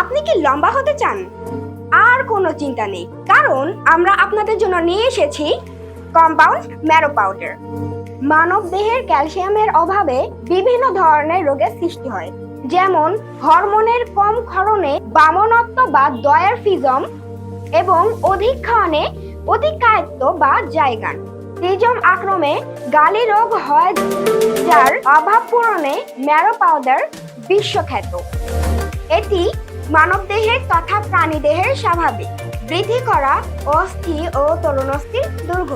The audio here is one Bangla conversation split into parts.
আপনি কি লম্বা হতে চান? আর কোনো চিন্তা নেই, কারণ আমরা আপনাদের জন্য নিয়ে এসেছি কম্পাউন্ড ম্যারো পাউডার মানব দেহের ক্যালসিয়ামের অভাবে বিভিন্ন ধরনের রোগের সৃষ্টি হয়, যেমন হরমোনের কম ক্ষরণে বামনত্ব বা দয়ারফিজম এবং অধিক খাওয়ানে অতিকায়ত্ব বা জায়গান। তিজম আক্রমে গালি রোগ হয়, যার অভাব পূরণে ম্যারো পাউডার বিশ্বখ্যাত। এটি মানবদেহের তথা প্রাণীদেহের স্বাভাবিক। বৃদ্ধি করা অস্থি ও তরুণস্থির দুর্গ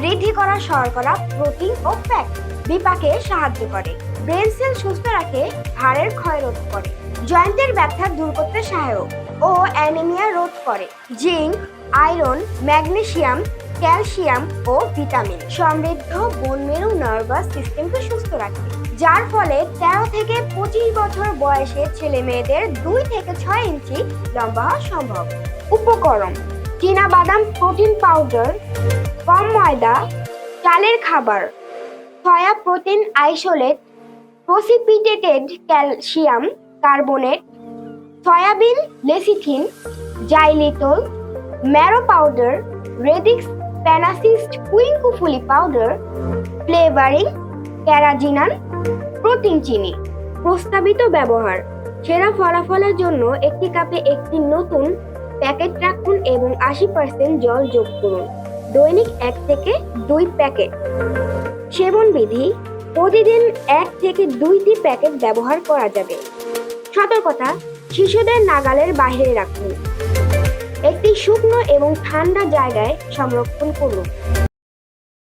বৃদ্ধি করা শর্করা, প্রোটিন ও ফ্যাট বিপাকে সাহায্য করে। ব্রেন সেল সুস্থ রাখে, হাড়ের ক্ষয় রোধ করে। জয়েন্টের ব্যথা দূর করতে সহায়ক ও অ্যানিমিয়া রোধ করে। জিঙ্ক, আয়রন, ম্যাগনেসিয়াম, ক্যালসিয়াম ও ভিটামিন সমৃদ্ধ বোন মেরু নার্ভাস সিস্টেমকে সুস্থ রাখে। যার ফলে তেরো থেকে পঁচিশ বছর বয়সে ছেলে মেয়েদের দুই থেকে ছয় ইঞ্চি লম্বা হওয়া সম্ভব। উপকরণ চীনা বাদাম প্রোটিন পাউডার, কম ময়দা, চালের খাবার, soya protein isolate, precipitated calcium carbonate, soybean lecithin, xylitol, marrow powder, radix panacis quinquefolii powder, flavouring carrageenan protein চিনি। প্রস্তাবিত ব্যবহার। সেরা ফলাফলের জন্য একটি কাপে একটি নতুন প্যাকেট রাখুন এবং আশি পার্সেন্ট জল যোগ করুন। দৈনিক এক থেকে দুই প্যাকেট। সেবন বিধি প্রতিদিন এক থেকে দুইটি প্যাকেট ব্যবহার করা যাবে। সতর্কতা, শিশুদের নাগালের বাইরে রাখুন। একটি শুকনো এবং ঠান্ডা জায়গায় সংরক্ষণ করুন।